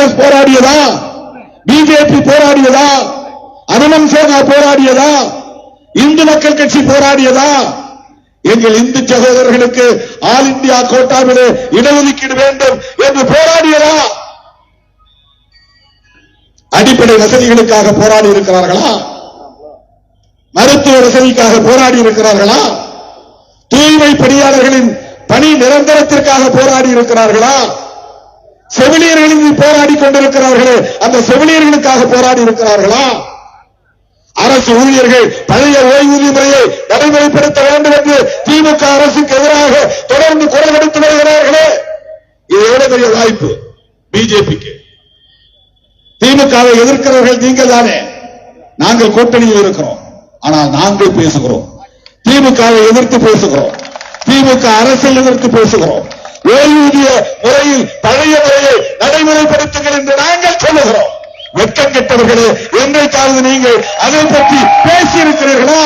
S போராடியதா? BJP போராடியதா? அனுமன் சேனா போராடியதா? இந்து மக்கள் கட்சி போராடியதா? எங்கள் இந்து சகோதரர்களுக்கு ஆல் இந்தியா கோட்டாவிலே இடஒதுக்கீடு வேண்டும் என்று போராடியதா? அடிப்படை வசதிகளுக்காக போராடி இருக்கிறார்களா மருத்துவ வசதிக்காக போராடி இருக்கிறார்களா தூய்மை பணியாளர்களின் பணி நிரந்தரத்திற்காக போராடி இருக்கிறார்களா செவிலியர்கள் போராடி கொண்டிருக்கிறார்களே அந்த செவிலியர்களுக்காக போராடி இருக்கிறார்களா அரசு ஊழியர்கள் பழைய ஓய்வூதிய முறையை நடைமுறைப்படுத்த வேண்டும் என்று திமுக அரசுக்கு எதிராக தொடர்ந்து குரல் கொடுத்து வருகிறார்களே. இது எவ்வளவு பெரிய வாய்ப்பு பிஜேபிக்கு? திமுகவை எதிர்க்கிறவர்கள் நீங்கள் தானே. நாங்கள் கூட்டணியில் இருக்கிறோம். ஆனால் நாங்கள் பேசுகிறோம். திமுகவை எதிர்த்து பேசுகிறோம். திமுக அரசை எதிர்த்து பேசுகிறோம். ஓய்வூதிய முறையில் முறையை நடைமுறைப்படுத்துங்கள் என்று நாங்கள் சொல்லுகிறோம். வெட்கம் கெட்டவர்களே என்னைக்காவது நீங்கள் அதை பற்றி பேசியிருக்கிறீர்களா?